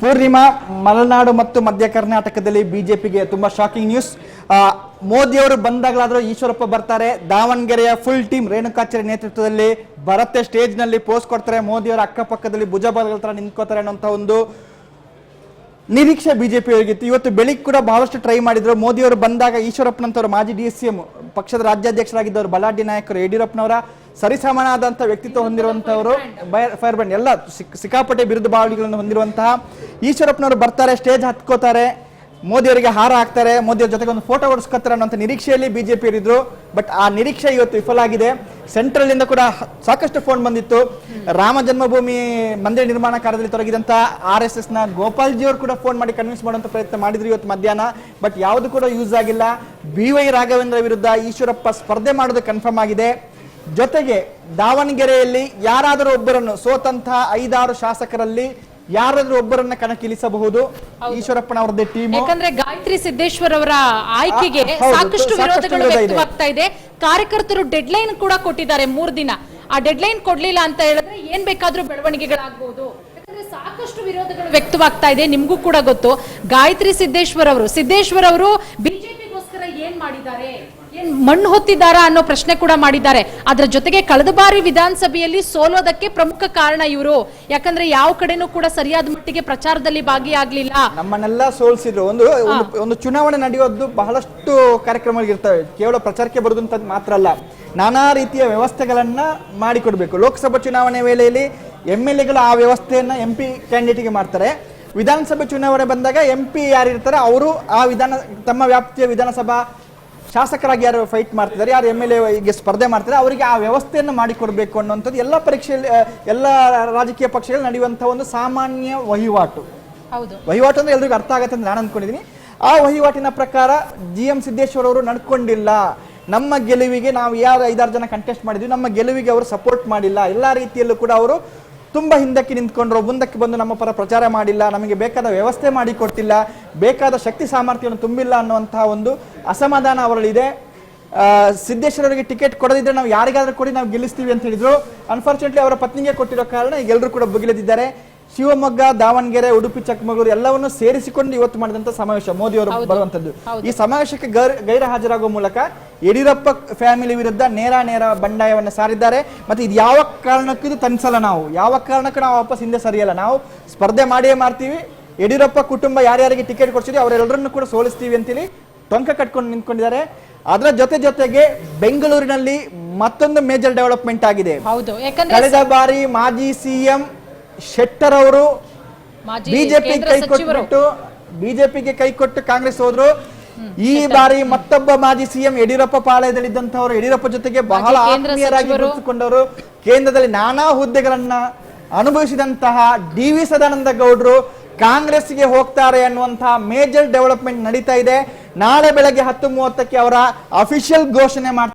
ಪೂರ್ಣಿಮಾ, ಮಲೆನಾಡು ಮತ್ತು ಮಧ್ಯ ಕರ್ನಾಟಕದಲ್ಲಿ ಬಿಜೆಪಿಗೆ ತುಂಬಾ ಶಾಕಿಂಗ್ ನ್ಯೂಸ್ ಮೋದಿ ಅವರು ಬಂದಾಗಲಾದ್ರೂ ಈಶ್ವರಪ್ಪ ಬರ್ತಾರೆ. ದಾವಣಗೆರೆಯ ಫುಲ್ ಟೀಮ್ ರೇಣುಕಾಚಾರ್ಯ ನೇತೃತ್ವದಲ್ಲಿ ಬರುತ್ತೆ ಸ್ಟೇಜ್ನಲ್ಲಿ ಪೋಸ್ಟ್ ಕೊಡ್ತಾರೆ. ಮೋದಿ ಅವರ ಅಕ್ಕಪಕ್ಕದಲ್ಲಿ ಭುಜ ತರ ನಿಂತ್ಕೋತಾರೆ ಅನ್ನೋಂಥ ಒಂದು ನಿರೀಕ್ಷೆ ಬಿಜೆಪಿ ಅವರಿಗಿತ್ತು. ಇವತ್ತು ಬೆಳಿಗ್ಗೆ ಕೂಡ ಬಹಳಷ್ಟು ಟ್ರೈ ಮಾಡಿದ್ರು. ಮೋದಿ ಅವರು ಬಂದಾಗ ಈಶ್ವರಪ್ಪನಂತವರು ಮಾಜಿ ಡಿ ಸಿ ಪಕ್ಷದ ರಾಜ್ಯಾಧ್ಯಕ್ಷರಾಗಿದ್ದವರು ಬಲಾಢ್ಯ ನಾಯಕರು ಯಡಿಯೂರಪ್ಪನವರ. ಸರಿಸಮಾನಾದಂಥ ವ್ಯಕ್ತಿತ್ವ ಹೊಂದಿರುವಂತವರು ಫೈರ್ ಬ್ಯಾಂಡ್ ಎಲ್ಲ ಸಿಕ್- ಸಿಕ್ಕಾಪಟ್ಟೆ ಬಿರುದು ಬಾವಳಿಗಳನ್ನು ಹೊಂದಿರುವಂತಹ ಈಶ್ವರಪ್ಪನವರು ಬರ್ತಾರೆ, ಸ್ಟೇಜ್ ಹತ್ಕೋತಾರೆ ಮೋದಿ ಅವರಿಗೆ ಹಾರ ಹಾಕ್ತಾರೆ ಮೋದಿ ಅವ್ರ ಜೊತೆಗೆ ಒಂದು ಫೋಟೋ ಓಡಿಸ್ಕೊತಾರೆ ಅನ್ನೋಂಥ ನಿರೀಕ್ಷೆಯಲ್ಲಿ ಬಿಜೆಪಿ ಇರಿದ್ರು ಬಟ್ ಆ ನಿರೀಕ್ಷೆ ಇವತ್ತು ವಿಫಲ ಆಗಿದೆ. ಸೆಂಟ್ರಲ್ ಇಂದ ಕೂಡ ಸಾಕಷ್ಟು ಫೋನ್ ಬಂದಿತ್ತು. ರಾಮ ಜನ್ಮಭೂಮಿ ಮಂದಿರ ನಿರ್ಮಾಣ ಕಾರ್ಯದಲ್ಲಿ ತೊಡಗಿದಂತ ಆರ್ ಎಸ್ ಎಸ್ನ ಗೋಪಾಲ್ಜಿ ಅವರು ಕೂಡ ಫೋನ್ ಮಾಡಿ ಕನ್ವಿನ್ಸ್ ಮಾಡುವಂತ ಪ್ರಯತ್ನ ಮಾಡಿದ್ರು ಇವತ್ತು ಮಧ್ಯಾಹ್ನ. ಬಟ್ ಯಾವುದು ಕೂಡ ಯೂಸ್ ಆಗಿಲ್ಲ. ಬಿ ವೈ ರಾಘವೇಂದ್ರ ವಿರುದ್ಧ ಈಶ್ವರಪ್ಪ ಸ್ಪರ್ಧೆ ಮಾಡೋದು ಕನ್ಫರ್ಮ್ ಆಗಿದೆ. ಜೊತೆಗೆ ದಾವಣಗೆರೆಯಲ್ಲಿ ಯಾರಾದರೂ ಒಬ್ಬರನ್ನು ಸೋತಂತಹ ಐದಾರು ಶಾಸಕರಲ್ಲಿ ಯಾರಾದರೂ ಒಬ್ಬರನ್ನ ಕಣಕ್ಕಿಳಿಸಬಹುದು? ಈಶ್ವರಪ್ಪನವರದ್ದೇ ಟೀಮ್. ಯಾಕಂದ್ರೆ ಗಾಯತ್ರಿ ಸಿದ್ದೇಶ್ವರ್ ಅವರ ಆಯ್ಕೆಗೆ ಸಾಕಷ್ಟು ವಿರೋಧಗಳು ವಿರೋಧ ವ್ಯಕ್ತವಾಗ್ತಾ ಇದೆ. ಕಾರ್ಯಕರ್ತರು ಡೆಡ್ ಲೈನ್ ಕೂಡ ಕೊಟ್ಟಿದ್ದಾರೆ ಮೂರ್ ದಿನ. ಆ ಡೆಡ್ ಲೈನ್ ಕೊಡ್ಲಿಲ್ಲ ಅಂತ ಹೇಳಿದ್ರೆ ಏನ್ ಬೇಕಾದ್ರೂ ಬೆಳವಣಿಗೆಗಳಾಗಬಹುದು ಯಾಕಂದ್ರೆ ಸಾಕಷ್ಟು ವಿರೋಧಗಳು ವ್ಯಕ್ತವಾಗ್ತಾ ಇದೆ ನಿಮ್ಗೂ ಕೂಡ ಗೊತ್ತು. ಗಾಯತ್ರಿ ಸಿದ್ದೇಶ್ವರ್ ಅವರು ಸಿದ್ದೇಶ್ವರ್ ಅವರು ಬಿಜೆಪಿಗೋಸ್ಕರ ಏನ್ ಮಾಡಿದ್ದಾರೆ? ಮಣ್ಣು ಹೊತ್ತಿದ್ದಾರಾ ಅನ್ನೋ ಪ್ರಶ್ನೆ ಕೂಡ ಮಾಡಿದ್ದಾರೆ. ಅದರ ಜೊತೆಗೆ ಕಳೆದ ಬಾರಿ ವಿಧಾನಸಭೆಯಲ್ಲಿ ಸೋಲೋದಕ್ಕೆ ಪ್ರಮುಖ ಕಾರಣ ಇವರು. ಯಾಕಂದ್ರೆ ಯಾವ ಕಡೆನೂ ಕೂಡ ಸರಿಯಾದ ಮಟ್ಟಿಗೆ ಪ್ರಚಾರದಲ್ಲಿ ಭಾಗಿಯಾಗ್ಲಿಲ್ಲ. ನಮ್ಮನ್ನೆಲ್ಲ ಸೋಲಿಸಿದ್ರು. ಒಂದು ಒಂದು- ಚುನಾವಣೆ ನಡೆಯೋದು ಬಹಳಷ್ಟು ಕಾರ್ಯಕ್ರಮಗಳಿರ್ತವೆ ಕೇವಲ ಪ್ರಚಾರಕ್ಕೆ ಬರುದಂತ ಮಾತ್ರ ಅಲ್ಲ. ನಾನಾ ರೀತಿಯ ವ್ಯವಸ್ಥೆಗಳನ್ನ ಮಾಡಿಕೊಡ್ಬೇಕು. ಲೋಕಸಭಾ ಚುನಾವಣೆ ವೇಳೆಯಲ್ಲಿ ಎಂ ಎಲ್ ಎಗಳು ಆ ವ್ಯವಸ್ಥೆಯನ್ನ ಎಂ ಪಿ ಕ್ಯಾಂಡಿಡೇಟ್ಗೆ ಮಾಡ್ತಾರೆ. ವಿಧಾನಸಭೆ ಚುನಾವಣೆ ಬಂದಾಗ ಎಂ ಪಿ ಯಾರಿರ್ತಾರೆ ಅವರು ಆ ವಿಧಾನ ತಮ್ಮ ವ್ಯಾಪ್ತಿಯ ವಿಧಾನಸಭಾ ಶಾಸಕರಾಗಿ ಯಾರು ಫೈಟ್ ಮಾಡ್ತಿದ್ದಾರೆ ಯಾರು ಎಂ ಎಲ್ ಎಗೆ ಸ್ಪರ್ಧೆ ಮಾಡ್ತಾರೆ ಅವರಿಗೆ ಆ ವ್ಯವಸ್ಥೆಯನ್ನು ಮಾಡಿಕೊಡಬೇಕು ಅನ್ನುವಂಥದ್ದು ಎಲ್ಲ ಪರೀಕ್ಷೆಯಲ್ಲಿ ಎಲ್ಲ ರಾಜಕೀಯ ಪಕ್ಷಗಳಲ್ಲಿ ನಡೆಯುವಂತಹ ಒಂದು ಸಾಮಾನ್ಯ ವಹಿವಾಟು. ಹೌದು. ವಹಿವಾಟು ಅಂದ್ರೆ ಎಲ್ರಿಗೂ ಅರ್ಥ ಆಗತ್ತೆ ಅಂತ ನಾನು ಅಂದ್ಕೊಂಡಿದ್ದೀನಿ ಆ ವಹಿವಾಟಿನ ಪ್ರಕಾರ ಜಿ ಎಂ ಸಿದ್ದೇಶ್ವರ ಅವರು ನಡ್ಕೊಂಡಿಲ್ಲ. ನಮ್ಮ ಗೆಲುವಿಗೆ ನಾವು ಯಾರು ಐದಾರು ಜನ ಕಂಟೆಸ್ಟ್ ಮಾಡಿದ್ವಿ ನಮ್ಮ ಗೆಲುವಿಗೆ ಅವರು ಸಪೋರ್ಟ್ ಮಾಡಿಲ್ಲ. ಎಲ್ಲ ರೀತಿಯಲ್ಲೂ ಕೂಡ ಅವರು ತುಂಬಾ ಹಿಂದಕ್ಕೆ ನಿಂತ್ಕೊಂಡ್ರು, ಮುಂದಕ್ಕೆ ಬಂದು ನಮ್ಮ ಪರ ಪ್ರಚಾರ ಮಾಡಿಲ್ಲ, ನಮಗೆ ಬೇಕಾದ ವ್ಯವಸ್ಥೆ ಮಾಡಿಕೊಟ್ಟಿಲ್ಲ ಬೇಕಾದ ಶಕ್ತಿ ಸಾಮರ್ಥ್ಯವನ್ನು ತುಂಬಿಲ್ಲ ಅನ್ನುವಂತಹ ಒಂದು ಅಸಮಾಧಾನ ಅವರಲ್ಲಿದೆ. ಸಿದ್ದೇಶ್ವರವರಿಗೆ ಟಿಕೆಟ್ ಕೊಡದಿದ್ರೆ ನಾವು ಯಾರಿಗಾದ್ರೂ ಕೊಡಿ, ನಾವು ಗೆಲ್ಲಿಸ್ತೀವಿ ಅಂತ ಹೇಳಿದ್ರು. ಅನ್ಫಾರ್ಚುನೇಟ್ಲಿ ಅವರ ಪತ್ನಿಗೆ ಕೊಟ್ಟಿರೋ ಕಾರಣ ಈಗ ಎಲ್ಲರೂ ಕೂಡ ಬುಗಿಲೆದಿದ್ದಾರೆ ಶಿವಮೊಗ್ಗ ದಾವಣಗೆರೆ ಉಡುಪಿ ಚಿಕ್ಕಮಗಳೂರು ಎಲ್ಲವನ್ನು ಸೇರಿಸಿಕೊಂಡು ಇವತ್ತು ಮಾಡಿದಂತ ಸಮಾವೇಶ ಮೋದಿ ಅವರು ಬರುವಂತದ್ದು. ಈ ಸಮಾವೇಶಕ್ಕೆ ಗೈರ ಗೈರು ಹಾಜರಾಗುವ ಮೂಲಕ ಯಡಿಯೂರಪ್ಪ ಫ್ಯಾಮಿಲಿ ವಿರುದ್ಧ ನೇರ ನೇರ ಬಂಡಾಯವನ್ನು ಸಾರಿದ್ದಾರೆ. ಮತ್ತೆ ಇದು ಯಾವ ಕಾರಣಕ್ಕೂ ಇದು ತನಿಸಲ್ಲ ನಾವು. ಯಾವ ಕಾರಣಕ್ಕೂ ನಾವು ವಾಪಸ್ ಹಿಂದೆ ಸರಿಯಲ್ಲ. ನಾವು ಸ್ಪರ್ಧೆ ಮಾಡಿಯೇ ಮಾಡ್ತೀವಿ. ಯಡಿಯೂರಪ್ಪ ಕುಟುಂಬ ಯಾರ್ಯಾರಿಗೆ ಟಿಕೆಟ್ ಕೊಡ್ಸಿದ್ವಿ ಅವರೆಲ್ಲರನ್ನು ಕೂಡ ಸೋಲಿಸ್ತೀವಿ ಅಂತೇಳಿ ಟೊಂಕ ಕಟ್ಕೊಂಡು ನಿಂತ್ಕೊಂಡಿದ್ದಾರೆ. ಅದರ ಜೊತೆ ಜೊತೆಗೆ ಬೆಂಗಳೂರಿನಲ್ಲಿ ಮತ್ತೊಂದು ಮೇಜರ್ ಡೆವಲಪ್ಮೆಂಟ್ ಆಗಿದೆ. ಕಳೆದ ಬಾರಿ ಮಾಜಿ ಸಿಎಂ ಶೆಟ್ಟರ್ ಅವರು ಬಿಜೆಪಿ ಕೈ ಕೊಟ್ಟು ಬಿಜೆಪಿಗೆ ಕೈ ಕೊಟ್ಟು ಕಾಂಗ್ರೆಸ್ ಹೋದ್ರು. ಈ ಬಾರಿ ಮತ್ತೊಬ್ಬ ಮಾಜಿ ಸಿಎಂ ಯಡಿಯೂರಪ್ಪ ಪಾಳಯದಲ್ಲಿದ್ದಂತವರು ಯಡಿಯೂರಪ್ಪ ಜೊತೆಗೆ ಬಹಳ ಆತ್ಮೀಯರಾಗಿ. ಗುರುತಿಸಿಕೊಂಡವರು. ಕೇಂದ್ರದಲ್ಲಿ ನಾನಾ ಹುದ್ದೆಗಳನ್ನ ಅನುಭವಿಸಿದಂತಹ ಡಿ ವಿ ಸದಾನಂದ ಗೌಡರು ಕಾಂಗ್ರೆಸ್ಗೆ ಹೋಗ್ತಾರೆ ಅನ್ನುವಂತಹ ಮೇಜರ್ ಡೆವಲಪ್ಮೆಂಟ್ ನಡೀತಾ ಇದೆ. ನಾಳೆ ಬೆಳಗ್ಗೆ ಹತ್ತು ಮೂವತ್ತಕ್ಕೆ ಅವರ ಅಫಿಷಿಯಲ್ ಘೋಷಣೆ ಮಾಡ್ತಾರೆ.